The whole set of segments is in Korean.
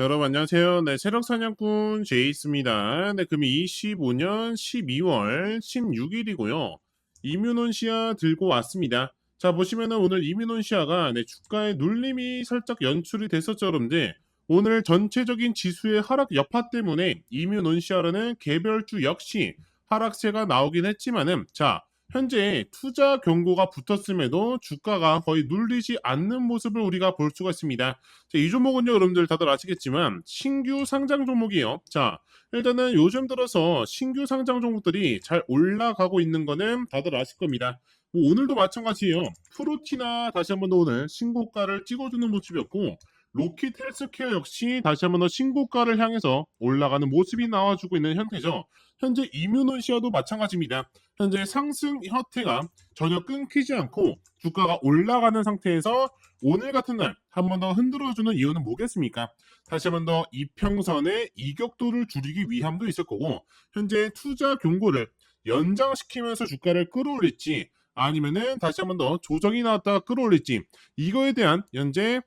자, 여러분 안녕하세요. 네, 세력 사냥꾼 제이스입니다. 네, 금이 25년 12월 16일이고요. 이뮤논시아 들고 왔습니다. 자, 보시면은 오늘 이뮤논시아가 네, 주가의 눌림이 살짝 연출이 됐었죠, 여러분들. 오늘 전체적인 지수의 하락 여파 때문에 이뮤논시아라는 개별주 역시 하락세가 나오긴 했지만은 자, 현재 투자 경고가 붙었음에도 주가가 거의 눌리지 않는 모습을 우리가 볼 수가 있습니다. 자, 이 종목은요, 여러분들 다들 아시겠지만 신규 상장 종목이에요. 자, 일단은 요즘 들어서 신규 상장 종목들이 잘 올라가고 있는 거는 다들 아실 겁니다. 뭐 오늘도 마찬가지예요. 프로티나 다시 한 번 더 오늘 신고가를 찍어주는 모습이었고 로킷 헬스케어 역시 다시 한 번 더 신고가를 향해서 올라가는 모습이 나와주고 있는 현태죠. 현재 이뮤논시아도 마찬가지입니다. 현재 상승 형태가 전혀 끊기지 않고 주가가 올라가는 상태에서 오늘 같은 날 한 번 더 흔들어주는 이유는 뭐겠습니까? 다시 한 번 더 이평선의 이격도를 줄이기 위함도 있을 거고 현재 투자 경고를 연장시키면서 주가를 끌어올릴지 아니면은 다시 한 번 더 조정이 나왔다가 끌어올릴지 이거에 대한 현재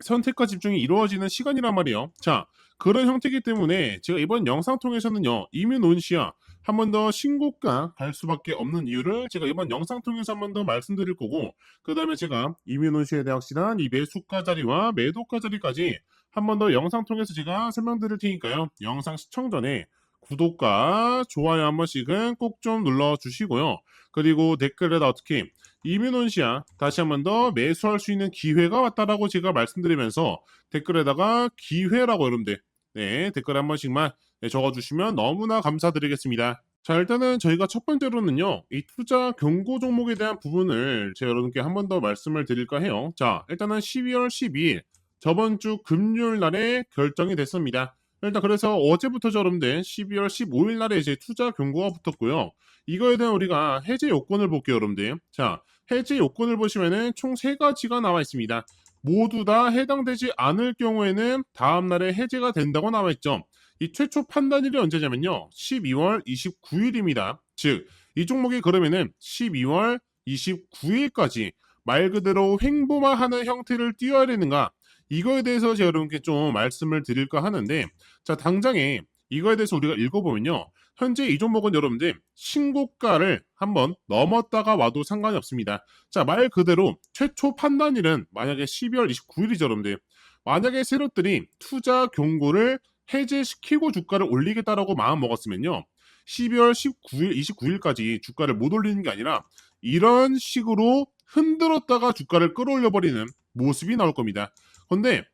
선택과 집중이 이루어지는 시간이란 말이에요. 자, 그런 형태이기 때문에 제가 이번 영상 통해서는요, 이뮤논시아 한 번 더 신고가 갈 수밖에 없는 이유를 제가 이번 영상 통해서 한 번 더 말씀드릴 거고, 그 다음에 제가 이뮤논시아에 대한 확실한 이 매수가 자리와 매도가 자리까지 한 번 더 영상 통해서 제가 설명드릴 테니까요. 영상 시청 전에 구독과 좋아요 한 번씩은 꼭 좀 눌러주시고요. 그리고 댓글에다 어떻게 이뮤논시아 다시 한 번 더 매수할 수 있는 기회가 왔다라고 제가 말씀드리면서 댓글에다가 기회라고 여러분들 네 댓글 한 번씩만 네, 적어주시면 너무나 감사드리겠습니다. 자 일단은 저희가 첫 번째로는요 이 투자 경고 종목에 대한 부분을 제가 여러분께 한 번 더 말씀을 드릴까 해요. 자 일단은 12월 12일 저번 주 금요일 날에 결정이 됐습니다. 일단 그래서 어제부터 여러분들 12월 15일 날에 이제 투자 경고가 붙었고요. 이거에 대한 우리가 해제 요건을 볼게요, 여러분들. 자, 해제 요건을 보시면은 총세 가지가 나와 있습니다. 모두 다 해당되지 않을 경우에는 다음 날에 해제가 된다고 나와 있죠. 이 최초 판단일이 언제냐면요. 12월 29일입니다. 즉, 이 종목이 그러면은 12월 29일까지 말 그대로 횡보만 하는 형태를 띄어야 되는가? 이거에 대해서 제가 여러분께 좀 말씀을 드릴까 하는데, 자, 당장에 이거에 대해서 우리가 읽어보면요. 현재 이 종목은 여러분들 신고가를 한번 넘었다가 와도 상관이 없습니다. 자, 말 그대로 최초 판단일은 만약에 12월 29일이죠, 여러분들. 만약에 세력들이 투자 경고를 해제시키고 주가를 올리겠다라고 마음 먹었으면요. 12월 19일, 29일까지 주가를 못 올리는 게 아니라 이런 식으로 흔들었다가 주가를 끌어올려 버리는 모습이 나올 겁니다. 근데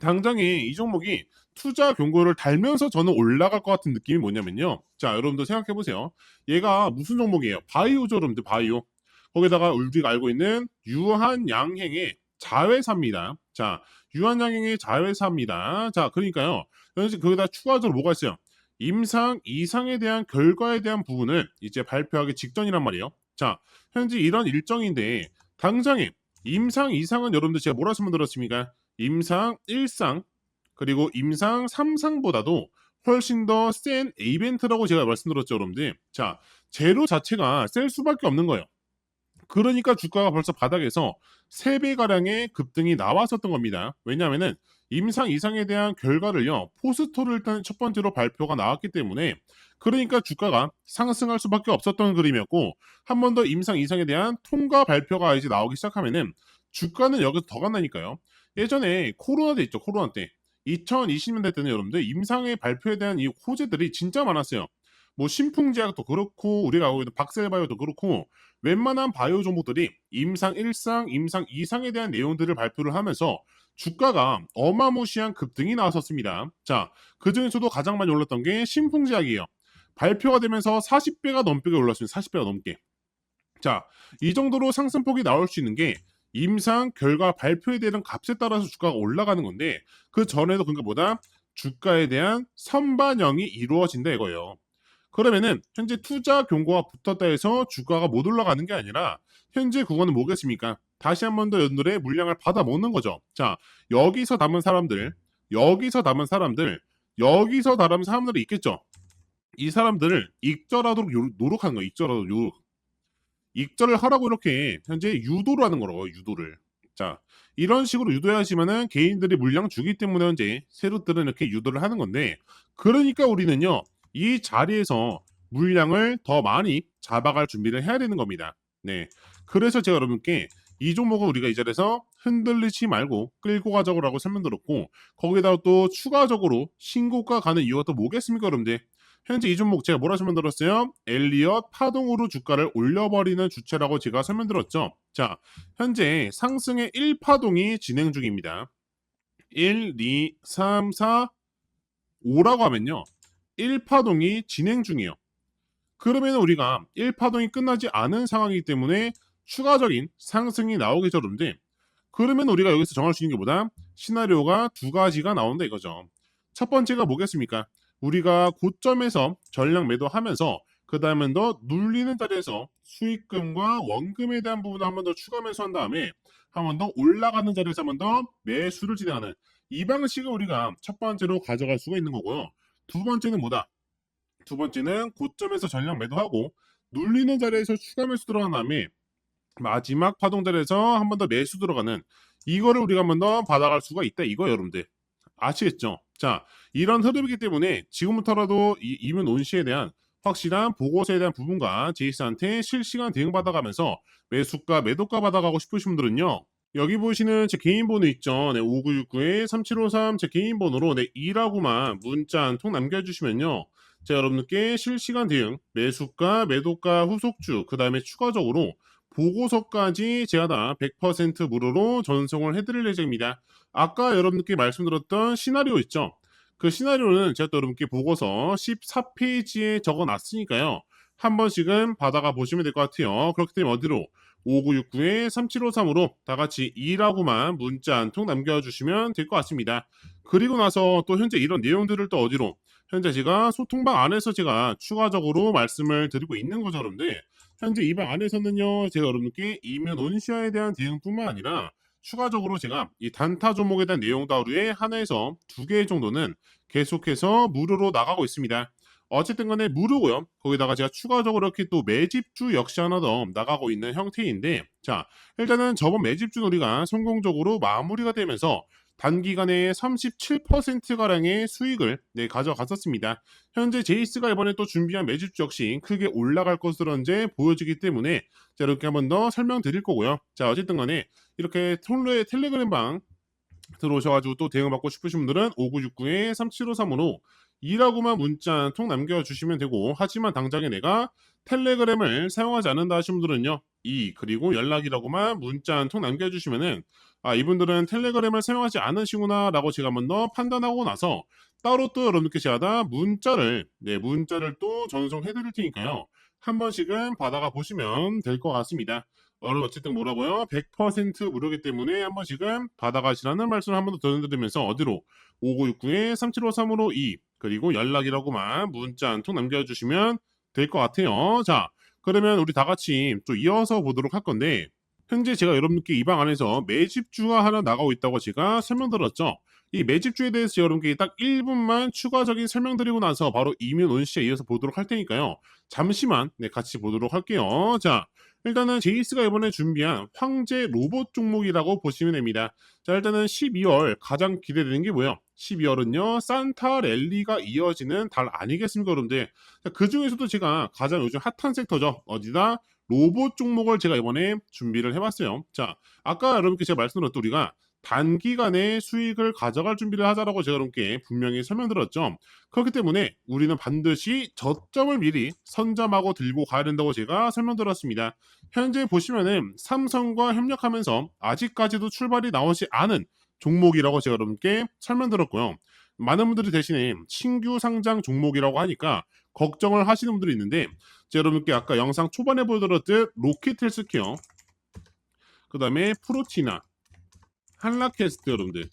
당장에 이 종목이 투자 경고를 달면서 저는 올라갈 것 같은 느낌이 뭐냐면요. 자, 여러분들 생각해 보세요. 얘가 무슨 종목이에요? 바이오죠, 여러분들 바이오. 거기다가 우리가 알고 있는 유한양행의 자회사입니다. 자, 유한양행의 자회사입니다. 자, 그러니까요. 현재 거기다 추가적으로 뭐가 있어요? 임상 이상에 대한 결과에 대한 부분을 이제 발표하기 직전이란 말이에요. 자, 현재 이런 일정인데 당장에 임상 이상은 여러분들 제가 뭐라 들었습니까? 임상 1상 그리고 임상 3상보다도 훨씬 더센 이벤트라고 제가 말씀드렸죠, 여러분들. 자, 제로 자체가 셀 수밖에 없는 거예요. 그러니까 주가가 벌써 바닥에서 3배가량의 급등이 나왔었던 겁니다. 왜냐하면은 임상 이상에 대한 결과를요, 포스터를 일단 첫 번째로 발표가 나왔기 때문에 그러니까 주가가 상승할 수밖에 없었던 그림이었고 한 번 더 임상 이상에 대한 통과 발표가 이제 나오기 시작하면은 주가는 여기서 더 간다니까요. 예전에 코로나 때 있죠, 코로나 때. 2020년대 때는 여러분들 임상의 발표에 대한 이 호재들이 진짜 많았어요. 뭐 신풍제약도 그렇고 우리가 알고 있는 박셀바이오도 그렇고 웬만한 바이오 종목들이 임상 1상, 임상 2상에 대한 내용들을 발표를 하면서 주가가 어마무시한 급등이 나왔었습니다. 자, 그 중에서도 가장 많이 올랐던 게 신풍제약이에요. 발표가 되면서 40배가 넘게 올랐습니다. 40배가 넘게. 자, 이 정도로 상승폭이 나올 수 있는 게 임상 결과 발표에 대한 값에 따라서 주가가 올라가는 건데 그 전에도 그러니까 뭐다 주가에 대한 선반영이 이루어진다 이거예요. 그러면은 현재 투자 경고가 붙었다 해서 주가가 못 올라가는 게 아니라 현재 그거는 뭐겠습니까? 다시 한 번 더 연들의 물량을 받아 먹는 거죠. 자 여기서 남은 사람들, 여기서 남은 사람들, 여기서 남은 사람들이 있겠죠. 이 사람들을 익절하도록 요- 노력하는 거예요. 익절하도록. 익절을 하라고 이렇게 현재 유도를 하는 거라고 유도를. 자, 이런 식으로 유도해야지만은 개인들이 물량 주기 때문에 현재 세력들은 이렇게 유도를 하는 건데 그러니까 우리는요. 이 자리에서 물량을 더 많이 잡아갈 준비를 해야 되는 겁니다. 네. 그래서 제가 여러분께 이 종목은 우리가 이 자리에서 흔들리지 말고 끌고 가자고 라고 설명드렸고 거기다가 또 추가적으로 신고가 가는 이유가 또 뭐겠습니까 여러분들 현재 이 종목 제가 뭐라 설명드렸어요? 엘리엇 파동으로 주가를 올려버리는 주체라고 제가 설명드렸죠. 자, 현재 상승의 1파동이 진행 중입니다. 1, 2, 3, 4, 5라고 하면요. 1파동이 진행 중이에요. 그러면 우리가 1파동이 끝나지 않은 상황이기 때문에 추가적인 상승이 나오기 전인데 그러면 우리가 여기서 정할 수 있는 게 뭐다? 시나리오가 두 가지가 나온다 이거죠. 첫 번째가 뭐겠습니까? 우리가 고점에서 전량 매도하면서 그 다음엔 더 눌리는 자리에서 수익금과 원금에 대한 부분을 한 번 더 추가 매수한 다음에 한 번 더 올라가는 자리에서 한 번 더 매수를 진행하는 이 방식을 우리가 첫 번째로 가져갈 수가 있는 거고요. 두 번째는 뭐다? 두 번째는 고점에서 전량 매도하고 눌리는 자리에서 추가 매수 들어간 다음에 마지막 파동 자리에서 한 번 더 매수 들어가는 이거를 우리가 한 번 더 받아갈 수가 있다 이거 여러분들 아시겠죠? 자 이런 흐름이기 때문에 지금부터라도 이 이문 온시에 대한 확실한 보고서에 대한 부분과 제이스한테 실시간 대응 받아가면서 매수가 매도가 받아가고 싶으신 분들은요 여기 보시는 제 개인 번호 있죠. 네, 5969에 3753 제 개인 번호로 네, 2라고만 문자 한 통 남겨주시면요. 제가 여러분께 실시간 대응, 매수가, 매도가, 후속주, 그 다음에 추가적으로 보고서까지 제가 다 100% 무료로 전송을 해드릴 예정입니다. 아까 여러분께 말씀드렸던 시나리오 있죠? 그 시나리오는 제가 또 여러분께 보고서 14페이지에 적어 놨으니까요. 한 번씩은 받아가 보시면 될 것 같아요. 그렇기 때문에 어디로? 5969에 3753으로 다 같이 2라고만 문자 한 통 남겨주시면 될 것 같습니다. 그리고 나서 또 현재 이런 내용들을 또 어디로? 현재 제가 소통방 안에서 제가 추가적으로 말씀을 드리고 있는 거죠, 여러분들. 현재 이 방 안에서는요, 제가 여러분께 이면 온시아에 대한 대응뿐만 아니라 추가적으로 제가 이 단타 종목에 대한 내용 다루에 하나에서 두 개 정도는 계속해서 무료로 나가고 있습니다. 어쨌든 간에 무료고요. 거기다가 제가 추가적으로 이렇게 또 매집주 역시 하나 더 나가고 있는 형태인데 자 일단은 저번 매집주 놀이가 성공적으로 마무리가 되면서 단기간에 37%가량의 수익을 네, 가져갔었습니다. 현재 제이스가 이번에 또 준비한 매집주 역시 크게 올라갈 것으로 현재 보여지기 때문에 자, 이렇게 한번 더 설명드릴 거고요. 자 어쨌든 간에 이렇게 톨로의 텔레그램 방 들어오셔가지고 또 대응받고 싶으신 분들은 5969에 3753으로 2라고만 문자 한 통 남겨주시면 되고 하지만 당장에 내가 텔레그램을 사용하지 않는다 하시는 분들은요 2 그리고 연락이라고만 문자 한 통 남겨주시면은 아 이분들은 텔레그램을 사용하지 않으시구나 라고 제가 한번 더 판단하고 나서 따로 또 여러분께 제가 다 문자를 네 문자를 또 전송해 드릴 테니까요 한 번씩은 받아가 보시면 될 것 같습니다 여러분 어쨌든 뭐라고요? 100% 무료기 때문에 한 번씩은 받아가시라는 말씀을 한 번 더 전해드리면서 어디로 5969에 3753으로 2 그리고 연락이라고만 문자 한 통 남겨주시면 될 것 같아요. 자 그러면 우리 다 같이 또 이어서 보도록 할 건데 현재 제가 여러분께 이 방 안에서 매집주가 하나 나가고 있다고 제가 설명드렸죠. 이 매집주에 대해서 여러분께 딱 1분만 추가적인 설명드리고 나서 바로 이면 온시에 이어서 보도록 할 테니까요. 잠시만 네, 같이 보도록 할게요. 자, 일단은 제이스가 이번에 준비한 황제 로봇 종목이라고 보시면 됩니다. 자, 일단은 12월 가장 기대되는 게 뭐예요? 12월은요, 산타 랠리가 이어지는 달 아니겠습니까, 여러분들? 자, 그 중에서도 제가 가장 요즘 핫한 섹터죠. 어디다? 로봇 종목을 제가 이번에 준비를 해봤어요. 자, 아까 여러분께 제가 말씀드렸던 우리가 단기간에 수익을 가져갈 준비를 하자라고 제가 여러분께 분명히 설명드렸죠. 그렇기 때문에 우리는 반드시 저점을 미리 선점하고 들고 가야 된다고 제가 설명드렸습니다. 현재 보시면은 삼성과 협력하면서 아직까지도 출발이 나오지 않은 종목이라고 제가 여러분께 설명드렸고요. 많은 분들이 대신에 신규 상장 종목이라고 하니까 걱정을 하시는 분들이 있는데 제가 여러분께 아까 영상 초반에 보여드렸듯 로켓 헬스케어 그 다음에 프로티나 한라캐스트 여러분들.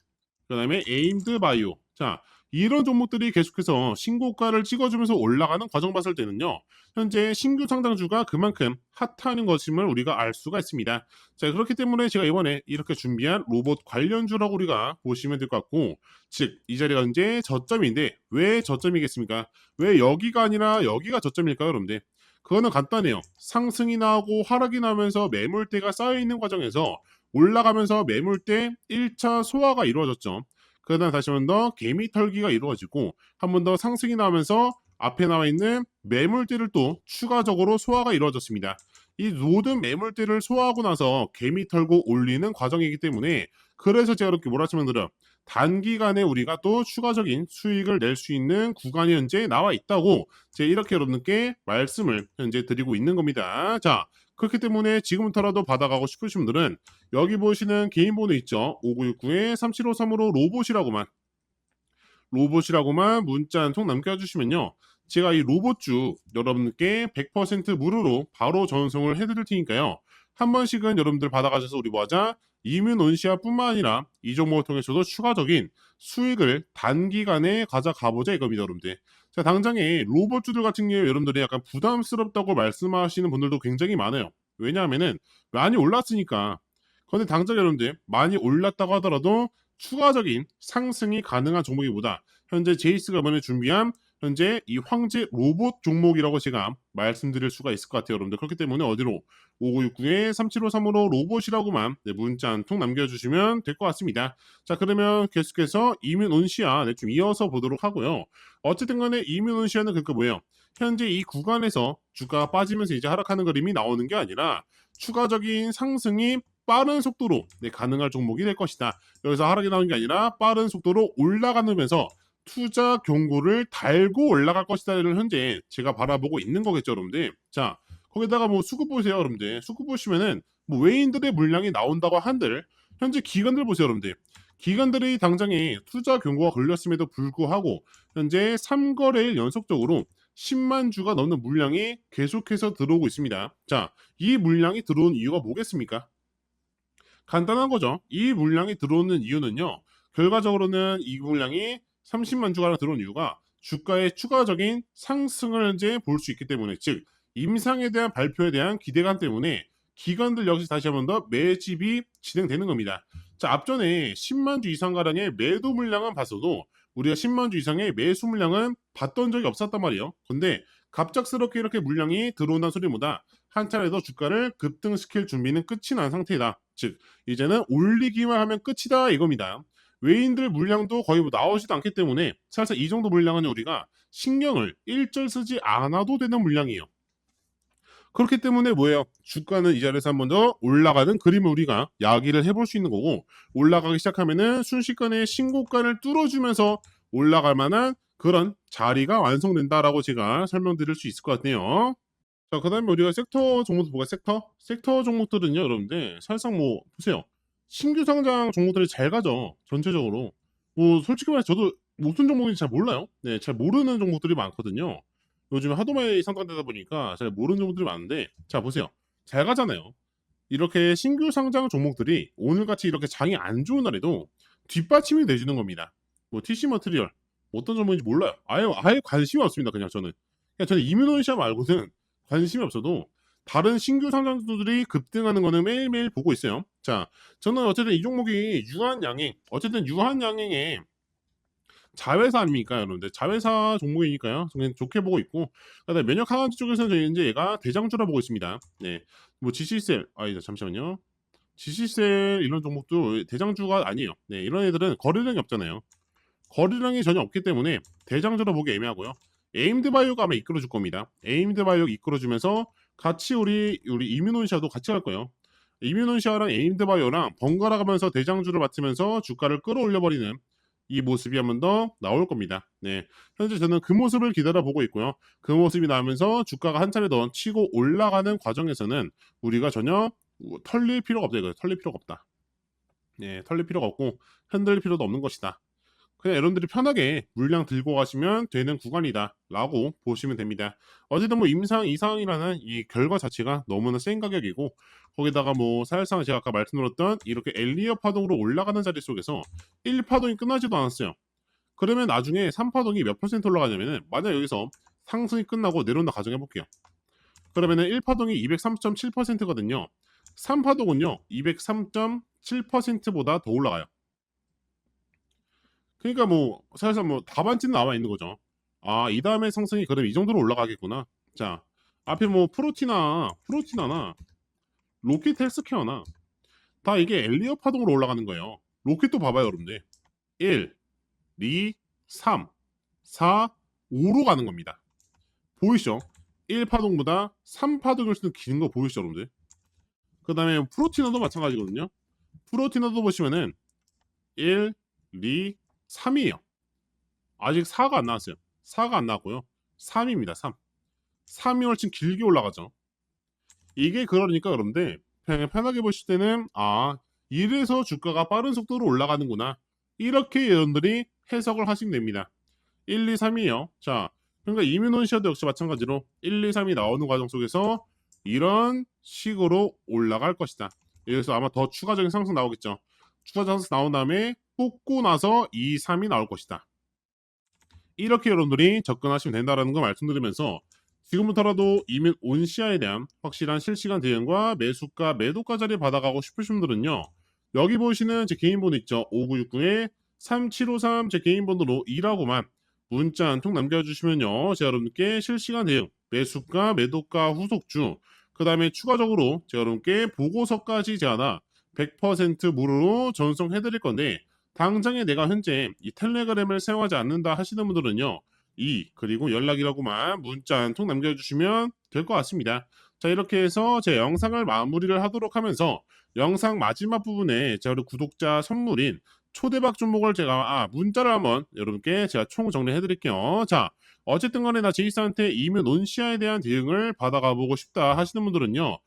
그 다음에 에임드 바이오 자 이런 종목들이 계속해서 신고가를 찍어주면서 올라가는 과정 봤을 때는요 현재 신규 상장주가 그만큼 핫하는 것임을 우리가 알 수가 있습니다. 자 그렇기 때문에 제가 이번에 이렇게 준비한 로봇 관련주라고 우리가 보시면 될 것 같고 즉 이 자리가 이제 저점인데 왜 저점이겠습니까? 왜 여기가 아니라 여기가 저점일까요 여러분들? 그거는 간단해요. 상승이 나오고 하락이 나면서 매물대가 쌓여 있는 과정에서 올라가면서 매물대 1차 소화가 이루어졌죠. 그다음 다시 한 번 더 개미 털기가 이루어지고 한 번 더 상승이 나오면서 앞에 나와 있는 매물대를 또 추가적으로 소화가 이루어졌습니다. 이 모든 매물대를 소화하고 나서 개미 털고 올리는 과정이기 때문에 그래서 제가 이렇게 몰아치면들은 단기간에 우리가 또 추가적인 수익을 낼 수 있는 구간이 현재 나와 있다고 제가 이렇게 여러분께 말씀을 현재 드리고 있는 겁니다. 자, 그렇기 때문에 지금부터라도 받아가고 싶으신 분들은 여기 보시는 개인 번호 있죠? 5969에 3753으로 로봇이라고만 로봇이라고만 문자 한 통 남겨주시면요. 제가 이 로봇주 여러분께 100% 무료로 바로 전송을 해드릴 테니까요. 한 번씩은 여러분들 받아가셔서 우리 뭐하자 이뮨 온시아뿐만 아니라 이 종목을 통해서도 추가적인 수익을 단기간에 가져가보자 이겁니다, 여러분들. 자, 당장에 로봇주들 같은 경우에 여러분들이 약간 부담스럽다고 말씀하시는 분들도 굉장히 많아요. 왜냐하면은 많이 올랐으니까. 그런데 당장 여러분들 많이 올랐다고 하더라도 추가적인 상승이 가능한 종목이보다 현재 제이스가 이번에 준비한 현재 이 황제 로봇 종목이라고 제가 말씀드릴 수가 있을 것 같아요, 여러분들. 그렇기 때문에 어디로 5969에 3753으로 로봇이라고만 네, 문자 한 통 남겨주시면 될 것 같습니다. 자, 그러면 계속해서 이민 온시아 네, 좀 이어서 보도록 하고요. 어쨌든 간에 이민 온시아는 그러니까 뭐예요? 현재 이 구간에서 주가가 빠지면서 이제 하락하는 그림이 나오는 게 아니라 추가적인 상승이 빠른 속도로 네, 가능할 종목이 될 것이다. 여기서 하락이 나오는 게 아니라 빠른 속도로 올라가면서 투자 경고를 달고 올라갈 것이다를 현재 제가 바라보고 있는 거겠죠, 여러분들. 자, 거기다가 뭐 수급 보세요, 여러분들. 수급 보시면은 뭐 외인들의 물량이 나온다고 한들 현재 기관들 보세요, 여러분들. 기관들이 당장에 투자 경고가 걸렸음에도 불구하고 현재 3거래일 연속적으로 10만 주가 넘는 물량이 계속해서 들어오고 있습니다. 자, 이 물량이 들어온 이유가 뭐겠습니까? 간단한 거죠. 이 물량이 들어오는 이유는요. 결과적으로는 이 물량이 30만 주가 들어온 이유가 주가의 추가적인 상승을 현재 볼수 있기 때문에 즉 임상에 대한 발표에 대한 기대감 때문에 기관들 역시 다시 한번 더 매집이 진행되는 겁니다. 자 앞전에 10만 주 이상 가량의 매도 물량은 봤어도 우리가 10만 주 이상의 매수 물량은 봤던 적이 없었단 말이에요. 근데 갑작스럽게 이렇게 물량이 들어온다는 소리보다 한 차례 더 주가를 급등시킬 준비는 끝이 난 상태이다. 즉 이제는 올리기만 하면 끝이다 이겁니다. 외인들 물량도 거의 뭐 나오지도 않기 때문에 사실 이 정도 물량은 우리가 신경을 일절 쓰지 않아도 되는 물량이에요. 그렇기 때문에 뭐예요? 주가는 이 자리에서 한 번 더 올라가는 그림을 우리가 야기를 해볼 수 있는 거고 올라가기 시작하면은 순식간에 신고가를 뚫어주면서 올라갈 만한 그런 자리가 완성된다라고 제가 설명드릴 수 있을 것 같네요. 자, 그 다음에 우리가 섹터 종목들 보가 섹터? 섹터 종목들은요, 여러분들, 사실상 뭐, 보세요. 신규 상장 종목들이 잘 가죠. 전체적으로. 뭐 솔직히 말해서 저도 무슨 종목인지 잘 몰라요. 네, 잘 모르는 종목들이 많거든요. 요즘 하도 많이 상장되다 보니까 잘 모르는 종목들이 많은데 자 보세요. 잘 가잖아요. 이렇게 신규 상장 종목들이 오늘같이 이렇게 장이 안 좋은 날에도 뒷받침이 돼주는 겁니다. 뭐 TC 머트리얼 어떤 종목인지 몰라요. 아예 아예 관심이 없습니다. 그냥 저는 그냥 저는 이뮤노시아 말고는 관심이 없어도 다른 신규 상장주들이 급등하는 거는 매일매일 보고 있어요. 자, 저는 어쨌든 이 종목이 유한양행, 어쨌든 유한양행의 자회사 아닙니까, 여러분들? 자회사 종목이니까요. 저는 좋게 보고 있고, 그다음에 면역 항암제 쪽에서는 저희 이제 얘가 대장주라 보고 있습니다. 네, 뭐 지시셀, 아, 이제 잠시만요. 지시셀 이런 종목도 대장주가 아니에요. 네, 이런 애들은 거래량이 없잖아요. 거래량이 전혀 없기 때문에 대장주로 보기 애매하고요. 에임드 바이오가 아마 이끌어줄 겁니다. 에임드 바이오가 이끌어주면서 같이 우리 우리 이뮤논시아도 같이 갈 거예요. 이뮤논시아랑 에임드 바이오랑 번갈아 가면서 대장주를 맡으면서 주가를 끌어올려 버리는 이 모습이 한 번 더 나올 겁니다. 네. 현재 저는 그 모습을 기다려 보고 있고요. 그 모습이 나오면서 주가가 한 차례 더 치고 올라가는 과정에서는 우리가 전혀 털릴 필요가 없다. 털릴 필요가 없다. 네, 털릴 필요가 없고 흔들릴 필요도 없는 것이다. 그냥 여러분들이 편하게 물량 들고 가시면 되는 구간이다 라고 보시면 됩니다. 어쨌든 뭐 임상 이상이라는 이 결과 자체가 너무나 센 가격이고 거기다가 뭐 사실상 제가 아까 말씀드렸던 이렇게 엘리어 파동으로 올라가는 자리 속에서 1파동이 끝나지도 않았어요. 그러면 나중에 3파동이 몇 퍼센트 올라가냐면은 만약 여기서 상승이 끝나고 내려온다 가정해 볼게요. 그러면은 1파동이 203.7%거든요. 3파동은요 203.7%보다 더 올라가요 그러니까 뭐 사실상 뭐 답안지는 나와 있는 거죠. 아, 이 다음에 상승이 그럼 이 정도로 올라가겠구나. 자, 앞에 뭐 프로티나 프로티나나 로켓 헬스케어나 다 이게 엘리어 파동으로 올라가는 거예요. 로켓도 봐봐요, 여러분들. 1, 2, 3, 4, 5로 가는 겁니다. 보이시죠? 1파동보다 3파동일수록 긴거 보이시죠, 여러분들? 그 다음에 프로티너도 마찬가지거든요. 프로티너도 보시면은 1, 2, 3이에요. 아직 4가 안 나왔어요. 4가 안 나왔고요. 3입니다. 3. 3이 훨씬 길게 올라가죠. 이게 그러니까 여러분들 그냥 편하게 보실 때는 아 이래서 주가가 빠른 속도로 올라가는구나. 이렇게 여러분들이 해석을 하시면 됩니다. 1, 2, 3이요. 자, 그러니까 이뮤논시아도 역시 마찬가지로 1, 2, 3이 나오는 과정 속에서 이런 식으로 올라갈 것이다. 여기서 아마 더 추가적인 상승 나오겠죠. 추가 상승 나온 다음에 뽑고 나서 2, 3이 나올 것이다. 이렇게 여러분들이 접근하시면 된다라는 거 말씀드리면서 지금부터라도 이민 온시아에 대한 확실한 실시간 대응과 매수가, 매도가 자리 받아가고 싶으신 분들은요. 여기 보시는 제 개인 번호 있죠. 5969에 3753 제 개인 번호로 2라고만 문자 한 통 남겨주시면요. 제가 여러분께 실시간 대응, 매수가, 매도가, 후속주, 그 다음에 추가적으로 제가 여러분께 보고서까지 제가 다 100% 무료로 전송해드릴 건데 당장에 내가 현재 이 텔레그램을 사용하지 않는다 하시는 분들은요. 이 그리고 연락이라고만 문자 한 통 남겨주시면 될 것 같습니다. 자 이렇게 해서 제 영상을 마무리를 하도록 하면서 영상 마지막 부분에 제가 우리 구독자 선물인 초대박 종목을 제가 아 문자를 한번 여러분께 제가 총 정리해 드릴게요. 자 어쨌든 간에 나 제이스한테 이면 온시아에 대한 대응을 받아가 보고 싶다 하시는 분들은요.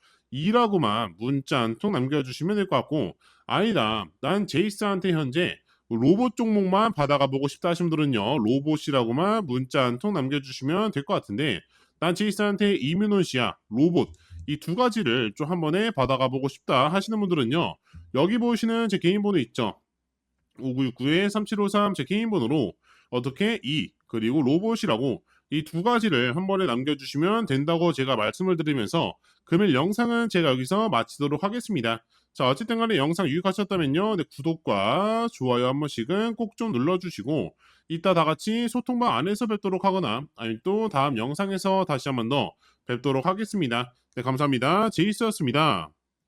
이라고만 문자 한 통 남겨주시면 될 것 같고 아니다. 난 제이스한테 현재 로봇 종목만 받아가 보고 싶다 하시는 분들은요 로봇이라고만 문자 한 통 남겨주시면 될 것 같은데 난 제이스한테 이뮤논시아 로봇 이 두 가지를 좀 한 번에 받아가 보고 싶다 하시는 분들은요 여기 보시는 제 개인 번호 있죠? 5969에 3753 제 개인 번호로 어떻게 이 그리고 로봇이라고 이 두 가지를 한 번에 남겨주시면 된다고 제가 말씀을 드리면서 금일 영상은 제가 여기서 마치도록 하겠습니다. 자 어쨌든 간에 영상 유익하셨다면요 네, 구독과 좋아요 한 번씩은 꼭 좀 눌러주시고 이따 다 같이 소통방 안에서 뵙도록 하거나 아니면 또 다음 영상에서 다시 한 번 더 뵙도록 하겠습니다. 네 감사합니다. 제이스였습니다.